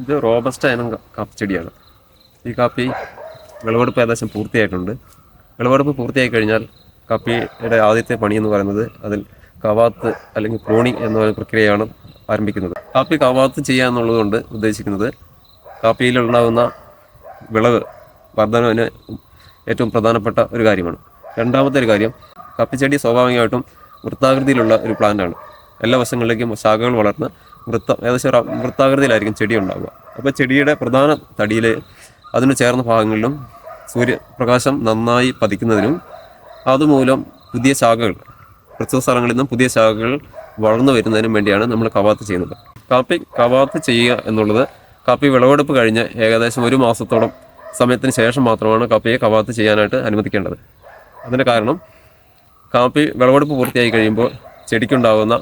ഇത് റോബസ്റ്റ് ഇനം കാപ്പി ചെടിയാണ് ഈ കാപ്പി വിളവെടുപ്പ് ഏകദേശം പൂർത്തിയായിട്ടുണ്ട്. വിളവെടുപ്പ് പൂർത്തിയായി കഴിഞ്ഞാൽ കാപ്പിയുടെ ആദ്യത്തെ പണി എന്ന് പറയുന്നത് അതിൽ കവാത്ത് അല്ലെങ്കിൽ പ്രോണിങ് എന്ന പ്രക്രിയയാണ് ആരംഭിക്കുന്നത്. കാപ്പി കവാത്ത് ചെയ്യുക എന്നുള്ളതുകൊണ്ട് ഉദ്ദേശിക്കുന്നത് കാപ്പിയിലുണ്ടാകുന്ന വിളവ് വർധനവിന് ഏറ്റവും പ്രധാനപ്പെട്ട ഒരു കാര്യമാണ്. രണ്ടാമത്തെ ഒരു കാര്യം കപ്പിച്ചെടി സ്വാഭാവികമായിട്ടും വൃത്താകൃതിയിലുള്ള ഒരു പ്ലാന്റാണ് എല്ലാ വശങ്ങളിലേക്കും ശാഖകൾ വളർന്ന് വൃത്ത ഏകദേശം ഒരു വൃത്താകൃതിയിലായിരിക്കും ചെടി ഉണ്ടാവുക. അപ്പോൾ ചെടിയുടെ പ്രധാന തടിയിൽ അതിന് ചേർന്ന ഭാഗങ്ങളിലും സൂര്യപ്രകാശം നന്നായി പതിക്കുന്നതിനും അതുമൂലം പുതിയ ശാഖകൾ പ്രസ്തുത സ്ഥലങ്ങളിൽ നിന്നും പുതിയ ശാഖകൾ വളർന്നു വരുന്നതിനും വേണ്ടിയാണ് നമ്മൾ കവാത്ത് ചെയ്യുന്നത്. കാപ്പി കവാത്ത് ചെയ്യുക എന്നുള്ളത് കാപ്പി വിളവെടുപ്പ് കഴിഞ്ഞ് ഏകദേശം ഒരു മാസത്തോളം സമയത്തിന് ശേഷം മാത്രമാണ് കാപ്പിയെ കവാത്ത് ചെയ്യാനായിട്ട് അനുവദിക്കേണ്ടത്. അതിന്റെ കാരണം കാപ്പി വിളവെടുപ്പ് പൂർത്തിയായി കഴിയുമ്പോൾ ചെടിക്കുണ്ടാകുന്ന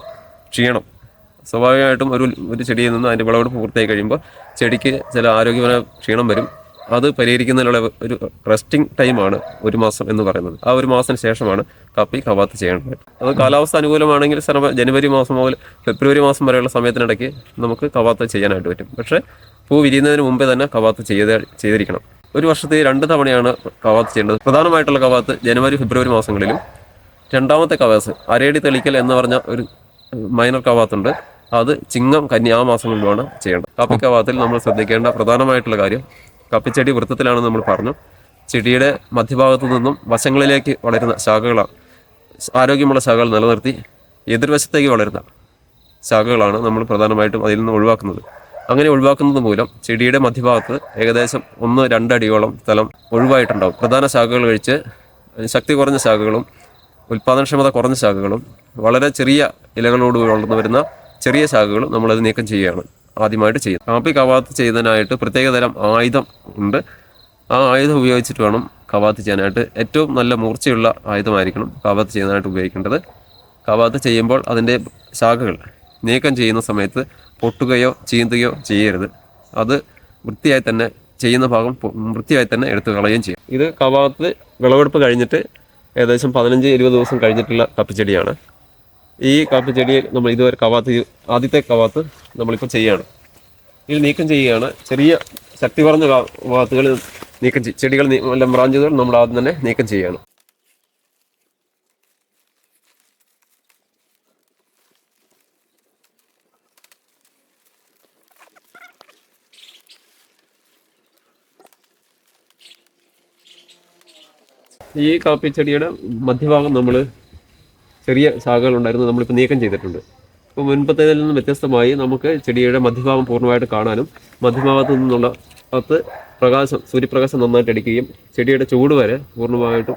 ക്ഷീണം സ്വാഭാവികമായിട്ടും ഒരു ഒരു ചെടിയിൽ നിന്ന് അതിന്റെ വിളവെടുപ്പ് പൂർത്തിയായി കഴിയുമ്പോൾ ചെടിക്ക് ചില ആരോഗ്യപരമായ ക്ഷീണം വരും. അത് പരിഹരിക്കുന്നതിനുള്ള ഒരു റെസ്റ്റിംഗ് ടൈമാണ് ഒരു മാസം എന്ന് പറയുന്നത്. ആ ഒരു മാസത്തിന് ശേഷമാണ് കാപ്പി കവാത്ത് ചെയ്യേണ്ടത് അത് കാലാവസ്ഥ അനുകൂലമാണെങ്കിൽ സർവ ജനുവരി മാസം മുതൽ ഫെബ്രുവരി മാസം വരെയുള്ള സമയത്തിനിടയ്ക്ക് നമുക്ക് കവാത്ത് ചെയ്യാനായിട്ട് പറ്റും. പക്ഷേ പൂ വിരിയുന്നതിന് മുമ്പേ തന്നെ കവാത്ത് ചെയ്ത് ചെയ്തിരിക്കണം. ഒരു വർഷത്തിൽ രണ്ട് തവണയാണ് കവാത്ത് ചെയ്യേണ്ടത്. പ്രധാനമായിട്ടുള്ള കവാത്ത് ജനുവരി ഫെബ്രുവരി മാസങ്ങളിലും. രണ്ടാമത്തെ കവാസ് അരയടി തെളിക്കൽ എന്ന് പറഞ്ഞ ഒരു മൈനർ കവാത്തുണ്ട്. അത് ചിങ്ങം കന്നി ആ മാസങ്ങളിലുമാണ് ചെയ്യേണ്ടത്. കാപ്പി നമ്മൾ ശ്രദ്ധിക്കേണ്ട പ്രധാനമായിട്ടുള്ള കാര്യം കപ്പിച്ചെടി വൃത്തത്തിലാണെന്ന് നമ്മൾ പറഞ്ഞു. ചെടിയുടെ മധ്യഭാഗത്തു നിന്നും വശങ്ങളിലേക്ക് വളരുന്ന ശാഖകളാണ്. ആരോഗ്യമുള്ള ശാഖകൾ നിലനിർത്തി എതിർവശത്തേക്ക് വളരുന്ന ശാഖകളാണ് നമ്മൾ പ്രധാനമായിട്ടും അതിൽ നിന്ന് ഒഴിവാക്കുന്നത്. അങ്ങനെ ഒഴിവാക്കുന്നത് മൂലം ചെടിയുടെ മധ്യഭാഗത്ത് ഏകദേശം ഒന്ന് രണ്ടടിയോളം സ്ഥലം ഒഴിവായിട്ടുണ്ടാവും. പ്രധാന ശാഖകൾ കഴിച്ച് ശക്തി കുറഞ്ഞ ശാഖകളും ഉൽപാദനക്ഷമത കുറഞ്ഞ ശാഖകളും വളരെ ചെറിയ ഇലകളോട് വളർന്നു വരുന്ന ചെറിയ ശാഖകളും നമ്മളത് നീക്കം ചെയ്യുകയാണ് ആദ്യമായിട്ട് ചെയ്യുന്നത്. കാപ്പി കവാത്ത് ചെയ്യുന്നതിനായിട്ട് പ്രത്യേകതരം ആയുധം ഉണ്ട്. ആ ആയുധം ഉപയോഗിച്ചിട്ട് വേണം കവാത്ത് ചെയ്യാനായിട്ട്. ഏറ്റവും നല്ല മൂർച്ചയുള്ള ആയുധമായിരിക്കണം കവാത്ത് ചെയ്യാനായിട്ട് ഉപയോഗിക്കേണ്ടത്. കവാത്ത് ചെയ്യുമ്പോൾ അതിന്റെ ശാഖകൾ നീക്കം ചെയ്യുന്ന സമയത്ത് പൊട്ടുകയോ ചീന്തുകയോ ചെയ്യരുത്. അത് വൃത്തിയായി തന്നെ ചെയ്യുന്ന ഭാഗം വൃത്തിയായി തന്നെ എടുത്തു കളയുകയും ചെയ്യും. ഇത് കവാത്ത് വിളവെടുപ്പ് കഴിഞ്ഞിട്ട് ഏകദേശം പതിനഞ്ച് ഇരുപത് ദിവസം കഴിഞ്ഞിട്ടുള്ള കപ്പിച്ചെടിയാണ് ഈ കാപ്പിച്ചെടി നമ്മൾ ഇതുവരെ കവാത്ത് ആദ്യത്തെ കവാത്ത് നമ്മളിപ്പോൾ ചെയ്യുകയാണ് ഇതിൽ നീക്കം ചെയ്യുകയാണ്. ചെറിയ ശക്തി കുറഞ്ഞ കവാത്തുകൾ നീക്കം ചെടികൾ എല്ലാം ബ്രാഞ്ചുകൾ നമ്മൾ ആദ്യം തന്നെ നീക്കം ചെയ്യുകയാണ്. ഈ കാപ്പി ചെടിയുടെ മധ്യഭാഗം നമ്മൾ ചെറിയ ശാഖകൾ ഉണ്ടായിരുന്നു നമ്മളിപ്പോൾ നീക്കം ചെയ്തിട്ടുണ്ട്. അപ്പോൾ മുൻപത്തേതിൽ നിന്ന് വ്യത്യസ്തമായി നമുക്ക് ചെടിയുടെ മധ്യഭാഗം പൂർണമായിട്ട് കാണാനും മധ്യഭാഗത്തു നിന്നുള്ള അകത്ത് പ്രകാശം സൂര്യപ്രകാശം നന്നായിട്ട് അടിക്കുകയും ചെടിയുടെ ചൂട് വരെ പൂർണമായിട്ടും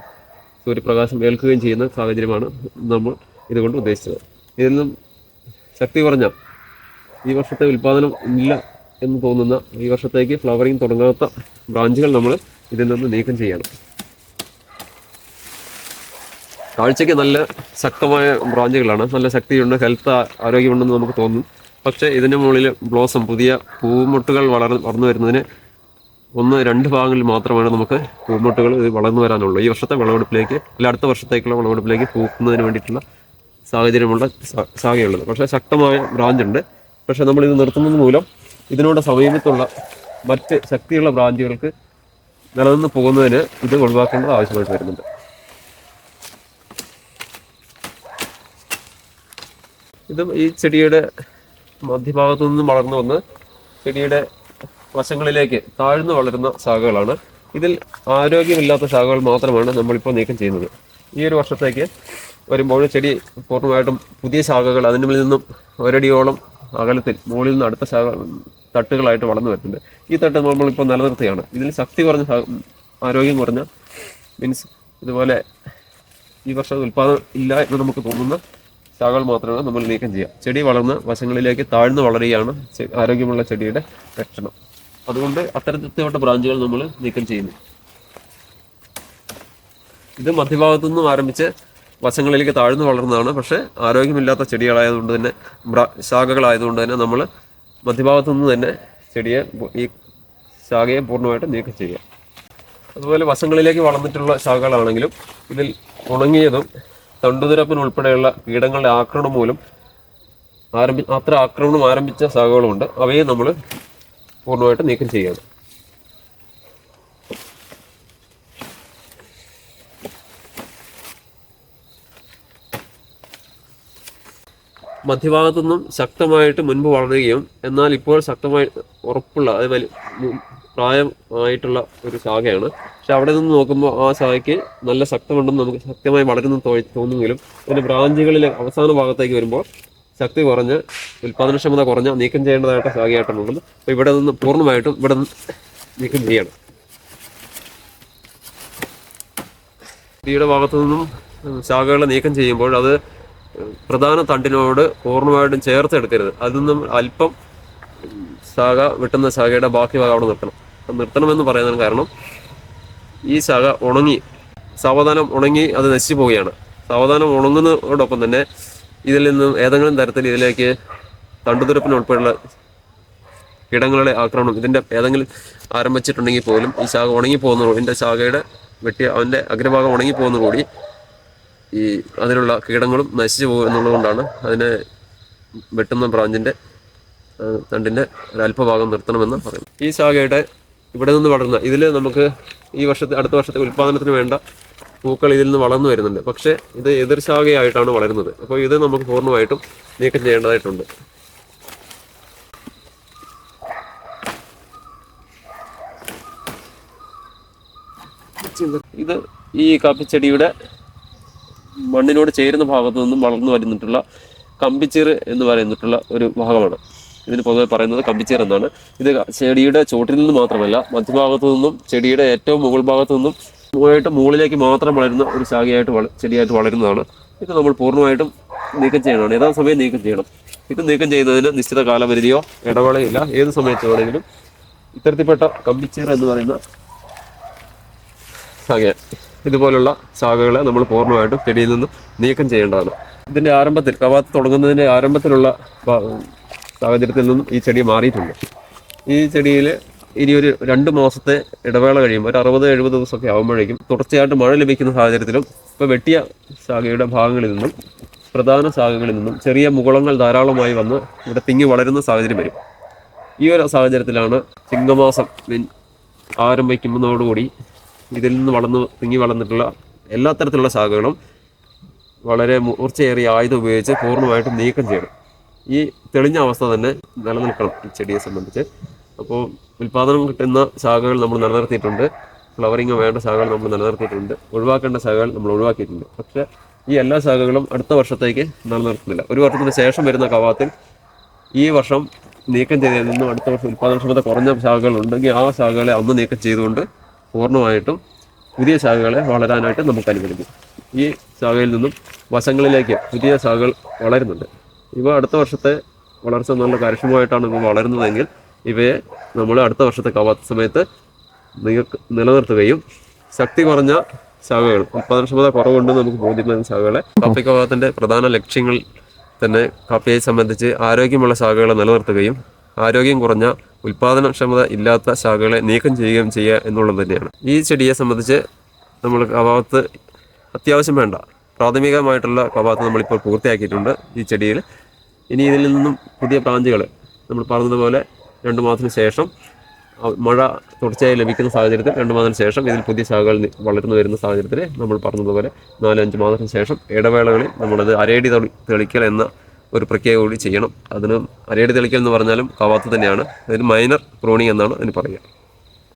സൂര്യപ്രകാശം ഏൽക്കുകയും ചെയ്യുന്ന സാഹചര്യമാണ് നമ്മൾ ഇതുകൊണ്ട് ഉദ്ദേശിച്ചത്. ഇതിൽ നിന്നും ശക്തി കുറഞ്ഞ ഈ വർഷത്തെ ഉൽപ്പാദനം ഇല്ല എന്ന് തോന്നുന്ന ഈ വർഷത്തേക്ക് ഫ്ലവറിങ് തുടങ്ങാത്ത ബ്രാഞ്ചുകൾ നമ്മൾ ഇതിൽ നിന്ന് നീക്കം ചെയ്യണം. കാഴ്ചയ്ക്ക് നല്ല ശക്തമായ ബ്രാഞ്ചുകളാണ്. നല്ല ശക്തിയുണ്ട് ഹെൽത്ത് ആരോഗ്യമുണ്ടെന്ന് നമുക്ക് തോന്നും. പക്ഷേ ഇതിന് മുകളിൽ ബ്ലോസം പുതിയ പൂമുട്ടുകൾ വളർ വളർന്നു വരുന്നതിന് ഒന്ന് രണ്ട് ഭാഗങ്ങളിൽ മാത്രമാണ് നമുക്ക് പൂമുട്ടുകൾ ഇത് വളർന്നു വരാനുള്ളൂ. ഈ വർഷത്തെ വിളവെടുപ്പിലേക്ക് അല്ല അടുത്ത വർഷത്തേക്കുള്ള വിളവെടുപ്പിലേക്ക് പൂക്കുന്നതിന് വേണ്ടിയിട്ടുള്ള സാഹചര്യമുള്ള സാഹചര്യമുള്ളത് പക്ഷേ ശക്തമായ ബ്രാഞ്ച് ഉണ്ട് പക്ഷേ നമ്മൾ ഇത് നിർത്തുന്നത് മൂലം ഇതിനോട് സമീപത്തുള്ള മറ്റ് ശക്തിയുള്ള ബ്രാഞ്ചുകൾക്ക് നിലനിന്ന് പോകുന്നതിന് ഇത് ഒഴിവാക്കേണ്ടത് ആവശ്യമായിട്ട് വരുന്നുണ്ട്. ഇത് ഈ ചെടിയുടെ മധ്യഭാഗത്തു നിന്നും വളർന്നു വന്ന് ചെടിയുടെ വശങ്ങളിലേക്ക് താഴ്ന്നു വളരുന്ന ശാഖകളാണ്. ഇതിൽ ആരോഗ്യമില്ലാത്ത ശാഖകൾ മാത്രമാണ് നമ്മളിപ്പോൾ നീക്കം ചെയ്യുന്നത്. ഈ ഒരു വർഷത്തേക്ക് വരുമ്പോൾ ചെടി പൂർണമായിട്ടും പുതിയ ശാഖകൾ അതിന് മുകളിൽ നിന്നും ഒരടിയോളം അകലത്തിൽ മുകളിൽ നിന്ന് അടുത്ത ശാഖ തട്ടുകളായിട്ട് വളർന്നു വരുന്നുണ്ട്. ഈ തട്ട് നമ്മളിപ്പോൾ നിലനിർത്തുകയാണ്. ഇതിൽ ശക്തി കുറഞ്ഞ ആരോഗ്യം കുറഞ്ഞ മീൻസ് ഇതുപോലെ ഈ വർഷം ഉൽപ്പാദനം ഇല്ല എന്ന് നമുക്ക് തോന്നുന്ന ശാഖകൾ മാത്രമാണ് നമ്മൾ നീക്കം ചെയ്യുക. ചെടി വളർന്ന് വശങ്ങളിലേക്ക് താഴ്ന്നു വളരുകയാണ് ആരോഗ്യമുള്ള ചെടിയുടെ ലക്ഷണം. അതുകൊണ്ട് അത്തരത്തിൽപ്പെട്ട ബ്രാഞ്ചുകൾ നമ്മൾ നീക്കം ചെയ്യുന്നു. ഇത് മധ്യഭാഗത്തു നിന്നും ആരംഭിച്ച് വശങ്ങളിലേക്ക് താഴ്ന്നു വളർന്നതാണ്. പക്ഷേ ആരോഗ്യമില്ലാത്ത ചെടികളായതുകൊണ്ട് തന്നെ ശാഖകളായതുകൊണ്ട് തന്നെ നമ്മൾ മധ്യഭാഗത്തു നിന്ന് തന്നെ ചെടിയെ ഈ ശാഖയെ പൂർണമായിട്ട് നീക്കം ചെയ്യുക. അതുപോലെ വശങ്ങളിലേക്ക് വളർന്നിട്ടുള്ള ശാഖകളാണെങ്കിലും ഇതിൽ ഉണങ്ങിയതും തണ്ടുതുരപ്പൻ ഉൾപ്പെടെയുള്ള കീടങ്ങളുടെ ആക്രമണം മൂലം ആരംഭി അത്ര ആക്രമണം ആരംഭിച്ച ശാഖകളുമുണ്ട്. അവയെ നമ്മൾ പൂർണമായിട്ട് നീക്കം ചെയ്യണം മധ്യഭാഗത്തു നിന്നും ശക്തമായിട്ട് മുൻപ് വളരുകയും എന്നാൽ ഇപ്പോൾ ശക്തമായി ഉറപ്പുള്ള അത് വലി മു- പ്രായമായിട്ടുള്ള ഒരു ശാഖയാണ്. പക്ഷെ അവിടെ നിന്ന് നോക്കുമ്പോൾ ആ ശാഖയ്ക്ക് നല്ല ശക്തമുണ്ടെന്ന് നമുക്ക് ശക്തമായി വളരുന്ന തോന്നുമെങ്കിലും അതിന്റെ ബ്രാഞ്ചുകളിൽ അവസാന ഭാഗത്തേക്ക് വരുമ്പോൾ ശക്തി കുറഞ്ഞ് ഉൽപാദനക്ഷമത കുറഞ്ഞ നീക്കം ചെയ്യേണ്ടതായിട്ട് ശാഖയായിട്ടുള്ളത് അപ്പോൾ ഇവിടെ നിന്ന് പൂർണമായിട്ടും ഇവിടെ നിന്ന് നീക്കം ചെയ്യണം. ഇതിയുടെ ഭാഗത്തു നിന്നും ശാഖകളെ നീക്കം ചെയ്യുമ്പോൾ അത് പ്രധാന തണ്ടിനോട് പൂർണമായിട്ടും ചേർത്ത് എടുക്കരുത്. അതിൽ നിന്നും അല്പം ശാഖ വെട്ടുന്ന ശാഖയുടെ ബാക്കി ഭാഗം അവിടെ നിർത്തണം. നിർത്തണമെന്ന് പറയുന്നതിന് കാരണം ഈ ശാഖ ഉണങ്ങി സാവധാനം ഉണങ്ങി അത് നശിച്ചു പോവുകയാണ്. സാവധാനം ഉണങ്ങുന്നതോടൊപ്പം തന്നെ ഇതിൽ നിന്നും ഏതെങ്കിലും തരത്തിൽ ഇതിലേക്ക് തണ്ടുതുരപ്പിന് ഉൾപ്പെടെയുള്ള കീടങ്ങളുടെ ആക്രമണം ഇതിന്റെ ഏതെങ്കിലും ആരംഭിച്ചിട്ടുണ്ടെങ്കിൽ പോലും ഈ ശാഖ ഉണങ്ങി പോകുന്ന ഇതിന്റെ ശാഖയുടെ വെട്ടി അവന്റെ അഗ്രഭാഗം ഉണങ്ങി പോകുന്നതോടുകൂടി ഈ അതിലുള്ള കീടങ്ങളും നശിച്ചു പോകും എന്നുള്ളതുകൊണ്ടാണ് അതിനെ വെട്ടുന്ന ബ്രാഞ്ചിന്റെ തണ്ടിന്റെ ഒരല്പഭാഗം നിർത്തണമെന്ന് പറയുന്നു ഈ ശാഖയുടെ ഇവിടെ നിന്ന് വളർന്ന ഇതിൽ നമുക്ക് ഈ വർഷത്തെ അടുത്ത വർഷത്തെ ഉൽപാദനത്തിന് വേണ്ട പൂക്കൾ ഇതിൽ നിന്ന് വളർന്നു വരുന്നുണ്ട്. പക്ഷേ ഇത് എതിർശാഖയായിട്ടാണ് വളരുന്നത്. അപ്പോൾ ഇത് നമുക്ക് പൂർണമായിട്ടും നീക്കം ചെയ്യേണ്ടതായിട്ടുണ്ട്. ഇത് ഈ കാപ്പിച്ചെടിയുടെ മണ്ണിനോട് ചേരുന്ന ഭാഗത്തു നിന്നും വളർന്നു വരുന്നിട്ടുള്ള കമ്പിച്ചീർ എന്ന് പറയുന്നിട്ടുള്ള ഒരു ഭാഗമാണ്. ഇതിന് പൊതുവെ പറയുന്നത് കമ്പിച്ചീർ എന്നാണ്. ഇത് ചെടിയുടെ ചോട്ടിൽ നിന്ന് മാത്രമല്ല മധ്യഭാഗത്തു നിന്നും ചെടിയുടെ ഏറ്റവും മുകൾ ഭാഗത്തു നിന്നും മുകളിലായിട്ട് മുകളിലേക്ക് മാത്രം വളരുന്ന ഒരു ശാഖയായിട്ട് ചെടിയായിട്ട് വളരുന്നതാണ്. ഇത് നമ്മൾ പൂർണമായിട്ടും നീക്കം ചെയ്യണം യഥാസമയം നീക്കം ചെയ്യണം? ഇത് നീക്കം ചെയ്യുന്നതിന് നിശ്ചിത കാലപരിധിയോ ഇടവേളയില്ല. ഏത് സമയത്ത് വേണമെങ്കിലും ഇത്തരത്തിൽപ്പെട്ട കമ്പിച്ചീർ എന്ന് പറയുന്ന ശാഖ ഇതുപോലുള്ള ശാഖകളെ നമ്മൾ പൂർണമായിട്ടും ചെടിയിൽ നിന്ന് നീക്കം ചെയ്യേണ്ടതാണ്. ഇതിന്റെ ആരംഭത്തിൽ കവാത്ത് തുടങ്ങുന്നതിന്റെ ആരംഭത്തിലുള്ള സാഹചര്യത്തിൽ നിന്നും ഈ ചെടി മാറിയിട്ടുണ്ട്. ഈ ചെടിയിൽ ഇനി ഒരു രണ്ട് മാസത്തെ ഇടവേള കഴിയുമ്പോൾ ഒരു അറുപത് എഴുപത് ദിവസമൊക്കെ ആകുമ്പോഴേക്കും തുടർച്ചയായിട്ട് മഴ ലഭിക്കുന്ന സാഹചര്യത്തിലും ഇപ്പോൾ വെട്ടിയ ശാഖയുടെ ഭാഗങ്ങളിൽ നിന്നും പ്രധാന ശാഖകളിൽ നിന്നും ചെറിയ മുകുളങ്ങൾ ധാരാളമായി വന്ന് ഇവിടെ തിങ്ങി വളരുന്ന സാഹചര്യം വരും. ഈ ഒരു സാഹചര്യത്തിലാണ് ചിങ്ങമാസം ആരംഭിക്കുന്നതോടുകൂടി ഇതിൽ നിന്ന് വളർന്ന് തിങ്ങി വളർന്നിട്ടുള്ള എല്ലാ തരത്തിലുള്ള ശാഖകളും വളരെ മൂർച്ചയേറിയ ആയുധം ഉപയോഗിച്ച് പൂർണമായിട്ടും നീക്കം ചെയ്യണം. ഈ തെളിഞ്ഞ അവസ്ഥ തന്നെ നിലനിൽക്കണം ഈ ചെടിയെ സംബന്ധിച്ച്. അപ്പോൾ ഉൽപാദനം കിട്ടുന്ന ശാഖകൾ നമ്മൾ നിലനിർത്തിയിട്ടുണ്ട്. ഫ്ലവറിങ് വേണ്ട ശാഖകൾ നമ്മൾ നിലനിർത്തിയിട്ടുണ്ട്. ഒഴിവാക്കേണ്ട ശാഖകൾ നമ്മൾ ഒഴിവാക്കിയിട്ടുണ്ട്. പക്ഷേ ഈ എല്ലാ ശാഖകളും അടുത്ത വർഷത്തേക്ക് നിലനിർത്തുന്നില്ല. ഒരു വർഷത്തിന് ശേഷം വരുന്ന കവാത്തിൽ ഈ വർഷം നീക്കം ചെയ്തതിൽ നിന്നും അടുത്ത വർഷം ഉൽപാദനക്ഷമത കുറഞ്ഞ ശാഖകൾ ഉണ്ടെങ്കിൽ ആ ശാഖകളെ അന്ന് നീക്കം ചെയ്തുകൊണ്ട് പൂർണമായിട്ടും പുതിയ ശാഖകളെ വളരാനായിട്ട് നമുക്ക് അനുവദിക്കും. ഈ ശാഖയിൽ നിന്നും വശങ്ങളിലേക്ക് പുതിയ ശാഖകൾ വളരുന്നുണ്ട്. ഇവ അടുത്ത വർഷത്തെ വളർച്ച നല്ല കാര്യക്ഷമമായിട്ടാണ് ഇവ വളരുന്നതെങ്കിൽ ഇവയെ നമ്മൾ അടുത്ത വർഷത്തെ കവാത്ത സമയത്ത് നിങ്ങൾക്ക് നിലനിർത്തുകയും ശക്തി കുറഞ്ഞ ശാഖകൾ ഉൽപ്പാദനക്ഷമത കുറവുണ്ട് നമുക്ക് ബോധ്യപ്പെടുന്ന ശാഖകളെ കാപ്പി കവാത്തിന്റെ പ്രധാന ലക്ഷ്യങ്ങൾ തന്നെ കാപ്പിയെ സംബന്ധിച്ച് ആരോഗ്യമുള്ള ശാഖകളെ നിലനിർത്തുകയും ആരോഗ്യം കുറഞ്ഞ ഉൽപാദനക്ഷമത ഇല്ലാത്ത ശാഖകളെ നീക്കം ചെയ്യുകയും ചെയ്യുക എന്നുള്ളത് തന്നെയാണ്. ഈ ചെടിയെ സംബന്ധിച്ച് നമ്മൾ കവാത്ത് അത്യാവശ്യം വേണ്ട. പ്രാഥമികമായിട്ടുള്ള കവാത്ത് നമ്മളിപ്പോൾ പൂർത്തിയാക്കിയിട്ടുണ്ട് ഈ ചെടിയിൽ. ഇനി ഇതിൽ നിന്നും പുതിയ ബ്രാഞ്ചുകൾ നമ്മൾ പറഞ്ഞതുപോലെ രണ്ട് മാസത്തിന് ശേഷം മഴ തുടർച്ചയായി ലഭിക്കുന്ന സാഹചര്യത്തിൽ രണ്ട് മാസത്തിന് ശേഷം ഇതിൽ പുതിയ ശാഖകൾ വളർന്നു വരുന്ന സാഹചര്യത്തിൽ നമ്മൾ പറഞ്ഞതുപോലെ നാലഞ്ച് മാസത്തിന് ശേഷം ഇടവേളകളിൽ നമ്മളത് അരയടി തെളി- തെളിക്കൽ എന്ന ഒരു പ്രക്രിയ കൂടി ചെയ്യണം. അതിന് അരയടി തെളിക്കൽ എന്ന് പറഞ്ഞാലും കവാത്ത് തന്നെയാണ്. അതിന് മൈനർ പ്രോണിംഗ് എന്നാണ് അതിന് പറയുക.